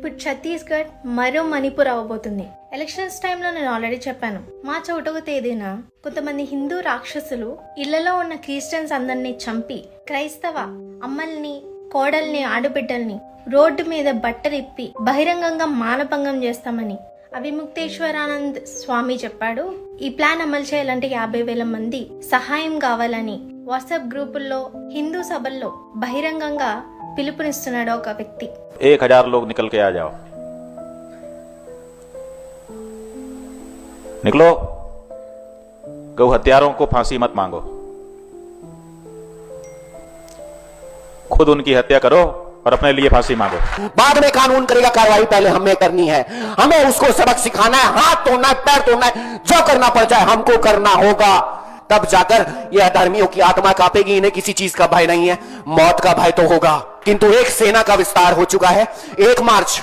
ఇప్పుడు ఛత్తీస్గఢ్ మరో మణిపూర్ అవ్వబోతుంది. ఎలక్షన్స్ టైంలో నేను ఆల్రెడీ చెప్పాను. మా ఒకటవ తేదీన కొంతమంది హిందూ రాక్షసులు ఇళ్ళలో ఉన్న క్రిస్టియన్స్ అందరినీ చంపి క్రైస్తవ అమ్మల్ని కోడల్ని ఆడబిడ్డల్ని రోడ్డు మీద బట్టలిప్పి బహిరంగంగా మానభంగం చేస్తామని అవిముక్తేశ్వరానంద్ స్వామి చెప్పాడు. ఈ ప్లాన్ అమలు చేయాలంటే యాభై వేల మంది సహాయం కావాలని వాట్సాప్ గ్రూపుల్లో హిందూ సభల్లో బహిరంగంగా పిలుపునిస్తున్నాడు ఒక వ్యక్తి एक हजार लोग निकल के आ जाओ निकलो गौ हत्यारों को फांसी मत मांगो खुद उनकी हत्या करो और अपने लिए फांसी मांगो बाद में कानून करेगा कार्रवाई पहले हमें करनी है हमें उसको सबक सिखाना है हाथ तोड़ना है पैर तोड़ना है जो करना पड़ जाए हमको करना होगा तब जाकर यह धर्मियों की आत्मा कांपेगी इन्हें किसी चीज का भय नहीं है मौत का भय तो होगा किंतु एक सेना का विस्तार हो चुका है। एक मार्च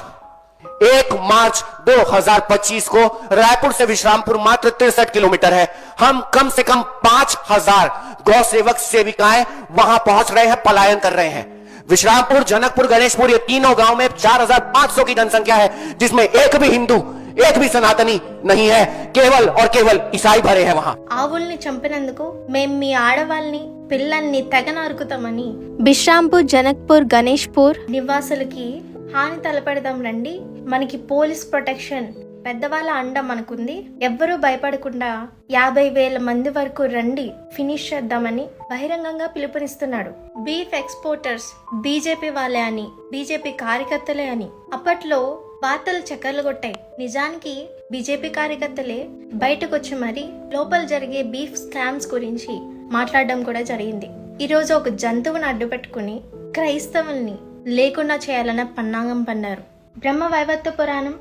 एक मार्च 2025 को रायपुर से विश्रामपुर मात्र तिरसठ किलोमीटर है। हम कम से कम पाँच हज़ार गौ सेवक सेविकाएँ वहाँ पहुँच रहे हैं पलायन कर रहे हैं। विश्रामपुर जनकपुर गणेशपुर ये तीनों गाँव में 4,500 की जनसंख्या है जिसमें एक भी हिंदू एक भी सनातनी नहीं है केवल और केवल ईसाई भरे हैं वहां ఆవుల్ని చంపినందుకు మేం మీ ఆడవాళ్ళని పిల్లల్ని తెగ నరుకుతామని బిశ్రాంపూర్ జనక్పూర్ గణేష్పూర్ నివాసులకి హాని తలపెడదాం రండి మనకి పోలీస్ ప్రొటెక్షన్ పెద్దవాళ్ళ అండ మనకుంది ఎవ్వరూ భయపడకుండా యాభై వేల మంది వరకు రండి ఫినిష్ చేద్దామని బహిరంగంగా పిలుపునిస్తున్నాడు బీఫ్ ఎక్స్పోర్టర్స్ బీజేపీ వాళ్ళే అని బీజేపీ కార్యకర్తలే అని అప్పట్లో వార్తలు చక్కర్లు కొట్టాయి. నిజానికి బీజేపీ కార్యకర్తలే బయటకు వచ్చి లోపల జరిగే బీఫ్ స్కామ్స్ గురించి మాట్లాడడం కూడా జరిగింది. ఈరోజు ఒక జంతువును అడ్డుపెట్టుకుని క్రైస్తవుల్ని లేకుండా చేయాలన్న పన్నాగం పన్నారు. బ్రహ్మ వైవత్వ పురాణం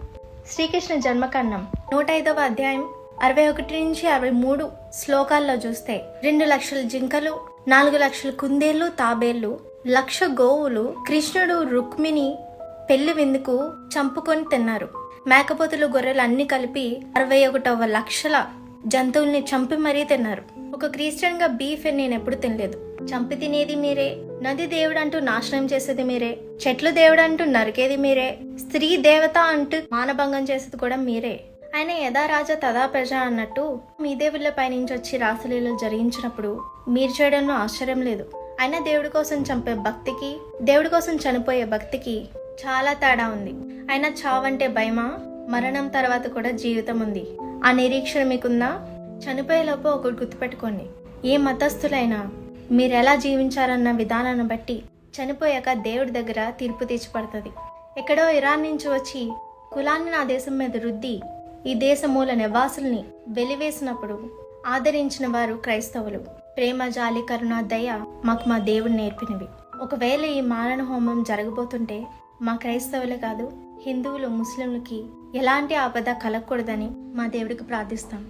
శ్రీకృష్ణ జన్మకాండం నూట ఐదవ అధ్యాయం అరవై ఒకటి నుంచి అరవై మూడు శ్లోకాల్లో చూస్తే రెండు లక్షల జింకలు నాలుగు లక్షల కుందేళ్ళు తాబేళ్ళు లక్ష గోవులు కృష్ణుడు రుక్మిణి పెళ్ళి విందుకు చంపుకొని తిన్నారు. మేకపోతులు గొర్రెలు అన్ని కలిపి అరవై ఒకటవ లక్షల జంతువుల్ని చంపి మరీ తిన్నారు. ఒక క్రిస్టియన్గా బీఫ్ నేను ఎప్పుడు తినలేదు. చంపి తినేది మీరే నది దేవుడు అంటూ నాశనం చేసేది మీరే చెట్లు దేవుడు అంటూ నరికేది మీరే స్త్రీ దేవత అంటూ మానభంగం చేసేది కూడా మీరే. ఆయన యథా రాజా తదా ప్రజ అన్నట్టు మీ దేవుళ్ళ పైనుంచి వచ్చి రాసలీలు జరిగించినప్పుడు మీరు చేయడంలో ఆశ్చర్యం లేదు. అయినా దేవుడి కోసం చంపే భక్తికి దేవుడి కోసం చనిపోయే భక్తికి చాలా తేడా ఉంది. అయినా చావంటే భయమా? మరణం తర్వాత కూడా జీవితం ఉంది. ఆ నిరీక్షణ మీకుందా? చనిపోయేలోపు ఒకటి గుర్తుపెట్టుకోండి. ఏ మతస్థులైనా మీరు ఎలా జీవించారన్న విధానాన్ని బట్టి చనిపోయాక దేవుడి దగ్గర తీర్పు తీర్చిపడుతుంది. ఎక్కడో ఇరాన్ నుంచి వచ్చి కులాన్ని నా దేశం మీద రుద్ది ఈ దేశ మూల నివాసుల్ని వెలివేసినప్పుడు ఆదరించిన వారు క్రైస్తవులు. ప్రేమ జాలి కరుణ దయ మాకు మా దేవుడు నేర్పినవి. ఒకవేళ ఈ మారణ హోమం జరగబోతుంటే మా క్రైస్తవులే కాదు హిందువులు ముస్లింలకి ఎలాంటి ఆపద కలగకూడదని మా దేవుడికి ప్రార్థిస్తాం.